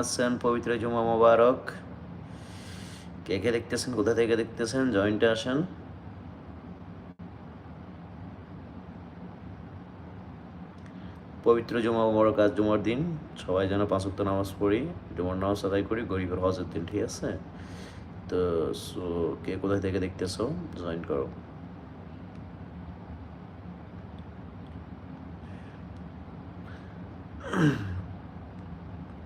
আছেন, পবিত্র জুমা মোবারক। কে কে দেখতেছেন? কোথা থেকে দেখতেছেন? জয়েন্টে আসেন। পবিত্র জুমা মোবারক, আজ জুমার দিন। সবাই যেন পাঁচ ওয়াক্ত নামাজ পড়ি, জুমার নামাজ আদায় করি, গরিবের হজের দিন, ঠিক আছে? তো, সো, কে কোথা থেকে দেখতেছো? জয়েন করো।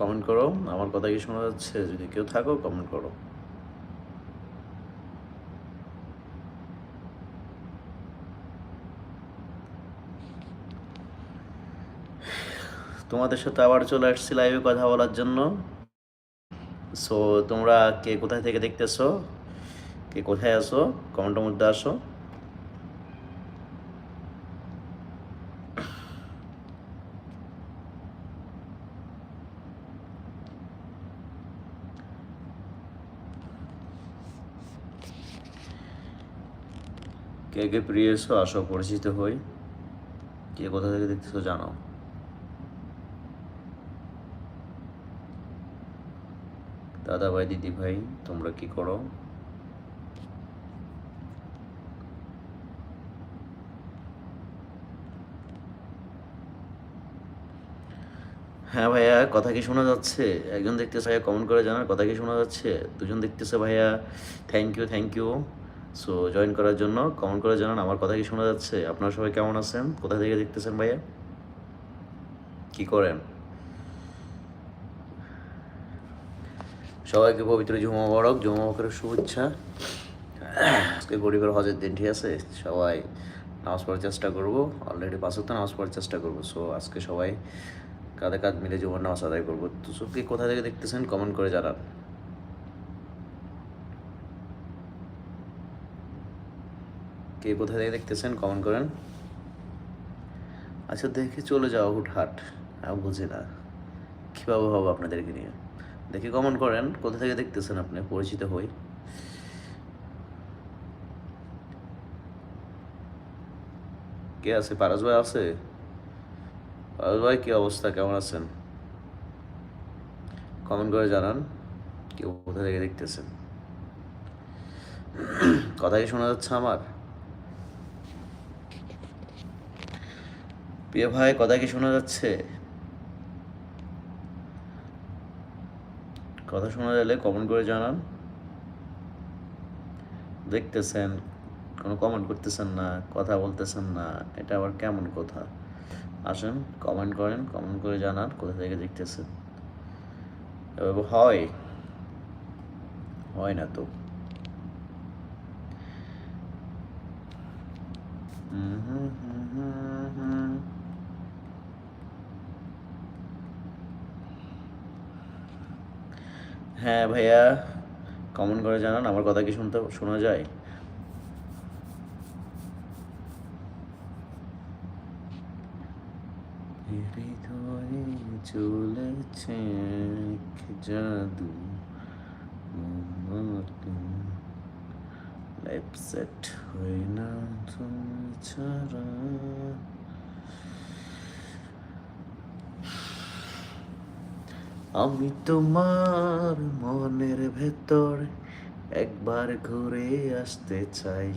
কমেন্ট করো। আমার কথা কি শোনা যাচ্ছে? যদি কেউ থাকো কমেন্ট করো। তোমাদের সাথে আবার চলে আসছি লাইভে কথা বলার জন্য। সো তোমরা কে কোথায় থেকে দেখতেছো? কে কোথায় আসো কমেন্টের মধ্যে আসো। কে কে প্রিয় এসো আসো, পরিচিত হই। কে কোথা থেকে দেখতেছো জানাও দাদা ভাই দিদি ভাই তোমরা কি করো? হ্যাঁ ভাইয়া, কথা কি শোনা যাচ্ছে? একজন দেখতেছে ভাইয়া কমেন্ট করে জানার কথা কি শোনা যাচ্ছে? দুজন দেখতেছে ভাইয়া। Thank you thank you so join করার জন্য কমেন্ট করে জানান আমার কথা কি শোনা যাচ্ছে? আপনারা সবাই কেমন আছেন? কোথা থেকে দেখতেছেন ভাইয়া? কি করেন? সবাইকে পবিত্র জুমা মোবারক, জুমা মোবারকের শুভেচ্ছা। আজকে গরিবের হজের দিন, ঠিক আছে? সবাই নামাজ পড়ার চেষ্টা করব। অলরেডি পাঁচ তো নামাজ পড়ার চেষ্টা করব। সো আজকে সবাই কাঁধে কাঁধ মিলে জুমার নামাজ আদায় করব। তো সো কে কোথা থেকে দেখতেছেন? কমেন্ট করে জানান। কে কোথা থেকে দেখতেছেন? কমেন্ট করেন। আচ্ছা দেখে চলে যাও হুটহাট। আমি বুঝি না। কীভাবে হবে আপনাদেরকে নিয়ে? দেখে কমেন্ট করেন, কোথা থেকে দেখতেছেন আপনি? পরিচিত হই। কে আছে? পারাস ভাই আছে? পারাস ভাই, কী অবস্থা? কেমন আছেন? কমেন্ট করে জানান কেউ কোথা থেকে দেখতেছেন? কথা কি শোনা যাচ্ছে আমার? প্রিয় ভাই, কথা কি শোনা যাচ্ছে? কথা শোনা গেলে কমেন্ট করে জানান। দেখতেছেন, কোনো কমেন্ট করতেছেন না, কথা বলতেছেন না, এটা আবার কেমন কথা? আসেন কমেন্ট করেন কমেন্ট করে জানান, কোথা থেকে দেখতেছেন? এভাবে হয়। হয় না তো। হুম হুম হুম হুম হুম হ্যাঁ ভাইয়া কমেন্ট করে জানান, আমার কথা কি শুনতে, শোনা যায়? চলেছে জাদু লাইফ সেট হয় না তুমি ছাড়া আমি তোমার মনের ভেতর একবার ঘুরে আসতে চাই।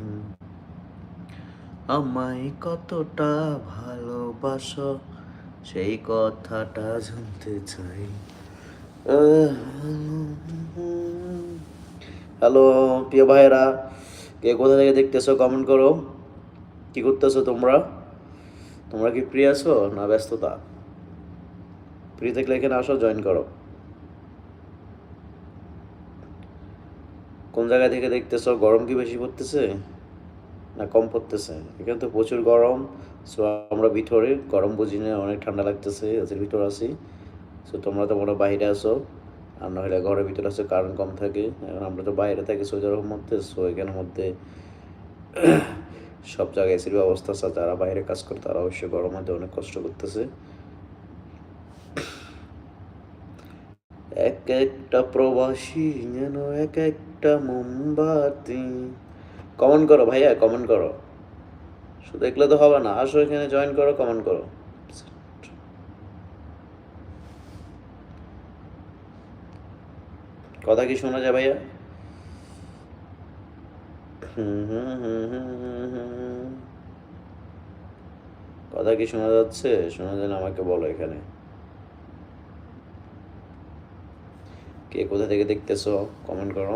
আমায় কতটা ভালোবাসো, সেই কথাটা জানতে চাই। হ্যালো, প্রিয় ভাইরা কে কোথা থেকে দেখতেছো কমেন্ট করো। কি করতেছো তোমরা? তোমরা কি প্রিয় আছো না ব্যস্ততা? ফ্রি থাকলে এখানে আসো জয়েন করো। কোন জায়গা থেকে দেখতেছো? গরম কি বেশি পড়তেছে? না কম পড়তেছে? এখানে তো প্রচুর গরম। সো আমরা ভিতরে, গরম বুঝি না, অনেক ঠান্ডা লাগতেছে এসির ভিতর আছি। সো তোমরা তো মনে বাইরে আসো আর নইলে ঘরের ভিতরে আসো কারণ কম থাকে। এখন আমরা তো বাইরে থাকি সৌদি আরবের মধ্যে সো এখানের মধ্যে সব জায়গায় এসির ব্যবস্থা আছে। যারা বাইরে কাজ করে, তারা অবশ্যই গরম মধ্যে অনেক কষ্ট করতেছে। এক একটা প্রবাসী, যেন এক একটা মোমবাতি। কমেন্ট করো ভাইয়া কমেন্ট করো। শুধু দেখলে তো হবে না, আসো এখানে জয়েন করো কমেন্ট করো। কথা কি শোনা যায় ভাইয়া। কথা কি শোনা যাচ্ছে? শোনা যায় আমাকে বলো এখানে। কে কোথা থেকে দেখতেছো কমেন্ট করো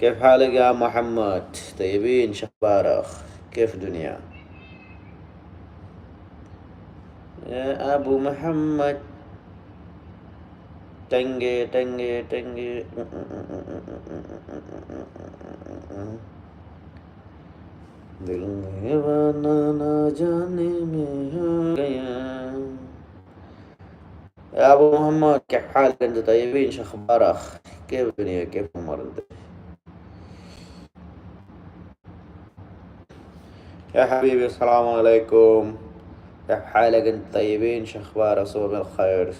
কেফ হালেগা মোহাম্মদ তৈবিন শাহবারক কেফ দুনিয়া আবু মোহাম্মদ टेंगे टेंगे टेंगे दिल में बना ना जाने में आ गया يا أبو محمد كيف حالك أنت طيبين شو أخبارك كيف الدنيا كيف المرض يا حبيبي السلام عليكم كيف حالك أنت طيبين شو أخبارك صوب الخير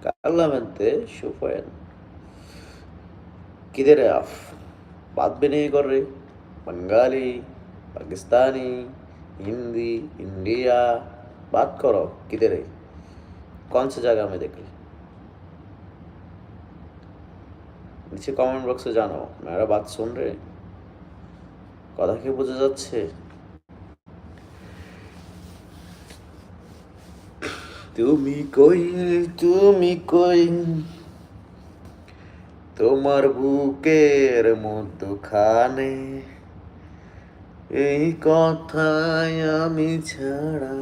Claramente شوف وين किधर है आप बात भी नहीं कर रहे बंगाली पाकिस्तानी हिंदी इंडिया बात करो किधर है कौन सी जगह में देख ली নিচে কমেন্ট বক্সে জানো মেয়েরা বাত শুন রে কথা কি বোঝা যাচ্ছে তুমি কই তুমি কই তোমার বুকের মধ্যখানে এই কথায় আমি ছাড়া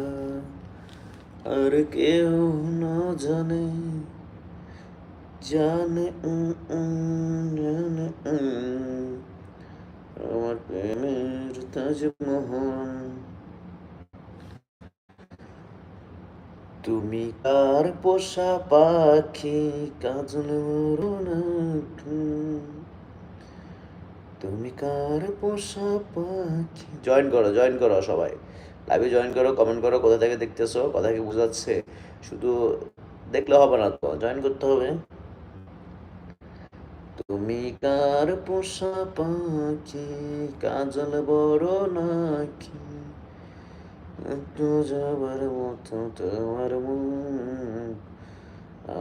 আর কেউ না জানে। জানে জানে আমার প্রেমের তাজমহল। তুমি কার পোষা পাখি? কাজল নাকি তুমি কার পোষা পাখি? জয়েন করো জয়েন করো সবাই। লাইভে জয়েন করো কমেন্ট করো, কোথা থেকে দেখতেছো, কথা কি বোঝাচ্ছে। শুধু দেখলে হবে না তো জয়েন করতে হবে। তুমি কার পোষা পাখি? কাজল বড় নাকি? যাবার মতো তোমার মন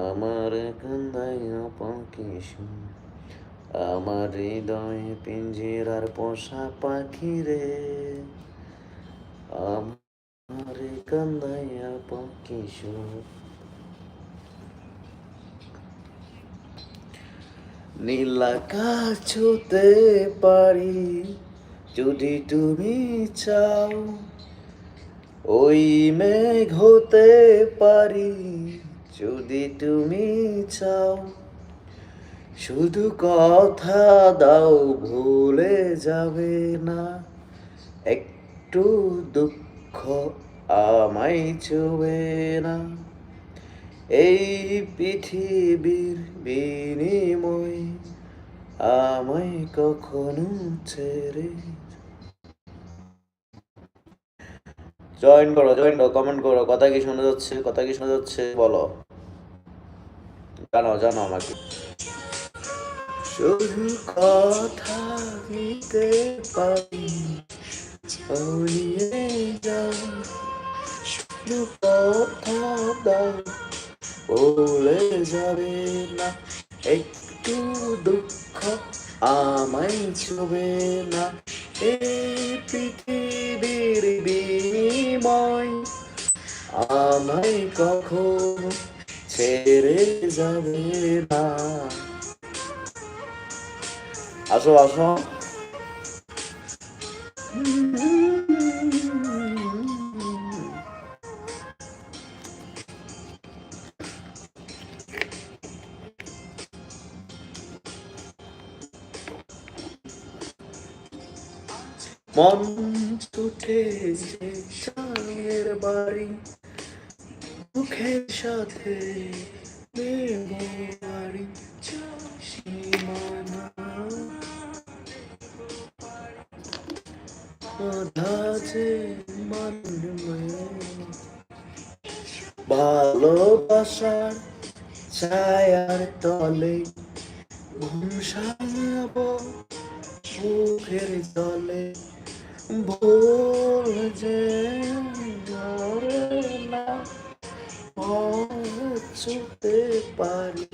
আমার কান্দাইয়া পাখি শুন। আমার হৃদয়ে পিঞ্জিরার পোষা পাখি রে। আমার কান্দাইয়া পাখি শুন নীলাকাশ ছুতে পারি যদি তুমি চাও, ওই মেঘ হতে পারি যদি তুমি চাও। শুধু কথা দাও ভুলে যাবে না। একটু দুঃখ আমায় চুবে না। এই পৃথিবীর বিনিময় আমায় কখনো ছেড়ে জয়েন করো জয়েন করো কমেন্ট করো, কথা কি শোনা যাচ্ছে, কথা কি শোনা যাচ্ছে, বলো। জানাও জানাও আমাকে। শুধু কথা দিতে পারি হারিয়ে যাও, শুধু কথা দাও, বলে যাবে না, একটু দুঃখ আমায় ছবে না। এই পৃথিবীর বিনিময় আমায় কখনো ছেড়ে যাবে না। আসো আসো। মন ছুটে যে চাঁদের বাড়ি মুখের সাথে বাড়ি ভালোবাসার ছায়ার তলে ঘুম মুখের তলে ভুল যে পারি।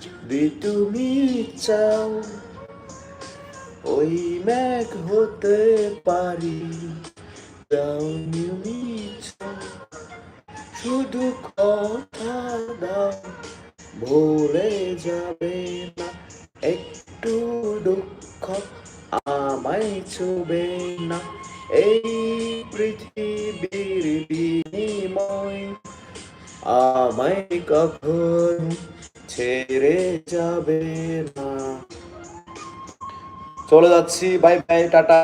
যদি তুমি চাও ওই ম্যাগ হতে পারি শুধু কথা দাও, ভুলে যাবে না, একটু দুঃখ আমায় ছুবে না। এই পৃথিবীর বিনিময় আমায় কখনো চলে যাচ্ছি বাই বাই টাটা।